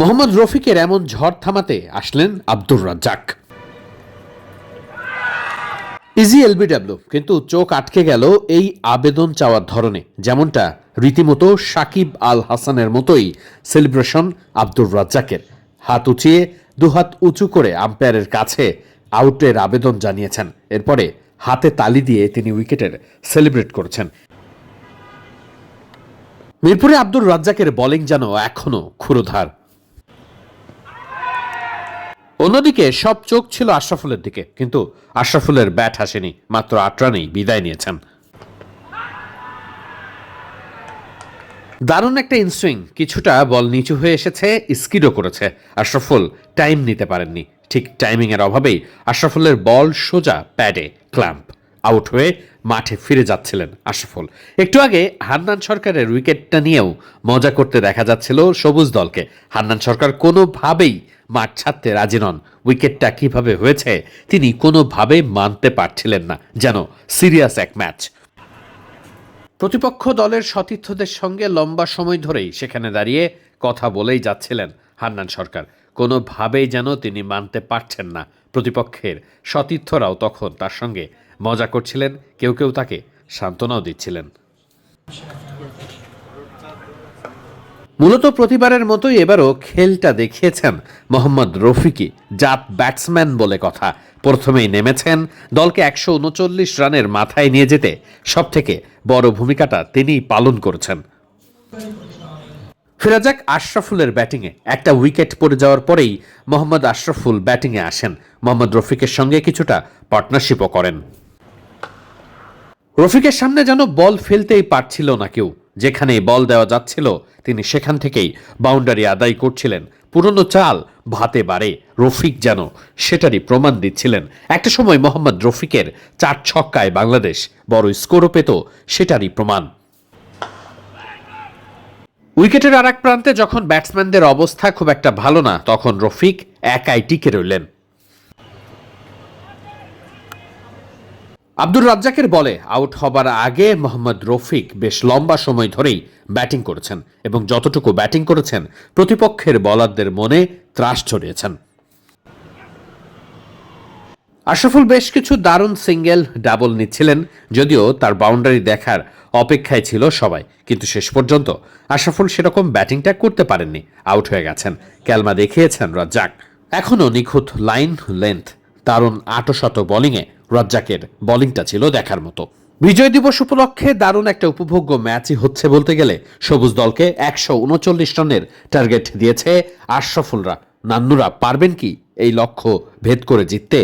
মোহাম্মদ রফিকের এমন ঝড় থামাতে আসলেন আব্দুর রাজ্জাক। ইজি এলবিডব্লিউ, কিন্তু চোখ আটকে গেল এই আবেদন চাওয়ার ধরনে, যেমনটা রীতিমতো সাকিব আল হাসানের মতোই সেলিব্রেশন আব্দুর রাজ্জাকের। হাত উঁচিয়ে, দুহাত উঁচু করে আম্পায়ারের কাছে আউটের আবেদন জানিয়েছেন। এরপরে হাতে তালি দিয়ে তিনি উইকেটের সেলিব্রেট করেছেন। মিরপুরে আব্দুর রাজ্জাকের বোলিং যেন এখনও ক্ষুরোধার। অন্যদিকে সব চোখ ছিল আশরাফুলের দিকে, কিন্তু আশরাফুলের ব্যাট আসেনি, মাত্র আট রানেই বিদায় নিয়েছেন। দারুণ একটা ইনসুইং কিছুটা বল নিচু হয়ে এসেছে, স্কিডও করেছে। আশরাফুল টাইম নিতে পারেননি, ঠিক টাইমিং এর অভাবেই আশরাফুলের বল সোজা প্যাডে ক্ল্যাম্প আউট হয়ে মাঠে ফিরে যাচ্ছিলেন আশরাফুল একটু আগে হান্নান সরকারের উইকেটটা নিয়েও মজা করতে দেখা যাচ্ছিল সবুজ দলকে। হান্নান সরকার কোনোভাবেই মাঠ ছাড়তে রাজি নন। উইকেটটা কীভাবে হয়েছে তিনি কোনোভাবেই মানতে পারছিলেন না। যেন সিরিয়াস এক ম্যাচ। প্রতিপক্ষ দলের সতীর্থদের সঙ্গে লম্বা সময় ধরেই সেখানে দাঁড়িয়ে কথা বলেই যাচ্ছিলেন হান্নান সরকার। কোনোভাবেই যেন তিনি মানতে পারছেন না। প্রতিপক্ষের সতীর্থরাও তখন তার সঙ্গে মজা করছিলেন, কেউ কেউ তাকে সান্ত্বনাও দিচ্ছিলেন। মূলত প্রতিবারের মতোই এবারও খেলটা দেখিয়েছেন মোহাম্মদ রফিকি জাত ব্যাটসম্যান বলে কথা। প্রথমেই নেমেছেন, দলকে একশো উনচল্লিশ রানের মাথায় নিয়ে যেতে সবথেকে বড় ভূমিকাটা তিনিই পালন করেছেন। ফেরা যাক আশরাফুলের ব্যাটিংয়ে। একটা উইকেট পড়ে যাওয়ার পরেই মোহাম্মদ আশরাফুল ব্যাটিংয়ে আসেন। মোহাম্মদ রফিকের সঙ্গে কিছুটা পার্টনারশিপও করেন। রফিকের সামনে যেন বল ফেলতেই পারছিল না কেউ। যেখানে বল দেওয়া যাচ্ছিল, তিনি সেখান থেকেই বাউন্ডারি আদায় করছিলেন। পুরনো চাল ভাতে বাড়ে, রফিক যেন সেটারই প্রমাণ দিচ্ছিলেন। একটা সময় মোহাম্মদ রফিকের চার ছক্কায় বাংলাদেশ বড় স্কোরও পেত, সেটারই প্রমাণ। উইকেটের আর প্রান্তে যখন ব্যাটসম্যানদের অবস্থা খুব একটা ভালো না, তখন রফিক একাই টিকে রইলেন। আব্দুর রাজ্জাকের বলে আউট হবার আগে মোহাম্মদ রফিক বেশ লম্বা সময় ধরেই ব্যাটিং করেছেন এবং যতটুকু ব্যাটিং করেছেন, প্রতিপক্ষের বলারদের মনে ত্রাস ছড়িয়েছেন। আশরাফুল বেশ কিছু দারুণ সিঙ্গেল ডাবল নিচ্ছিলেন, যদিও তার বাউন্ডারি দেখার অপেক্ষায় ছিল সবাই। কিন্তু শেষ পর্যন্ত আশরাফুল সেরকম ব্যাটিংটা করতে পারেননি, আউট হয়ে গেছেন। ক্যালমা দেখিয়েছেন রজ্জাক। এখনও নিখুঁত লাইন লেন্থ, দারুণ আটশত বোলিংয়ে রজ্জাকের বোলিংটা ছিল দেখার মতো। বিজয় দিবস উপলক্ষে দারুণ একটা উপভোগ্য ম্যাচই হচ্ছে বলতে গেলে, সবুজ দলকে একশো উনচল্লিশ রানের টার্গেট দিয়েছে আশরাফুলরা। নান্নুরা, পারবেন কি এই লক্ষ্য ভেদ করে জিততে?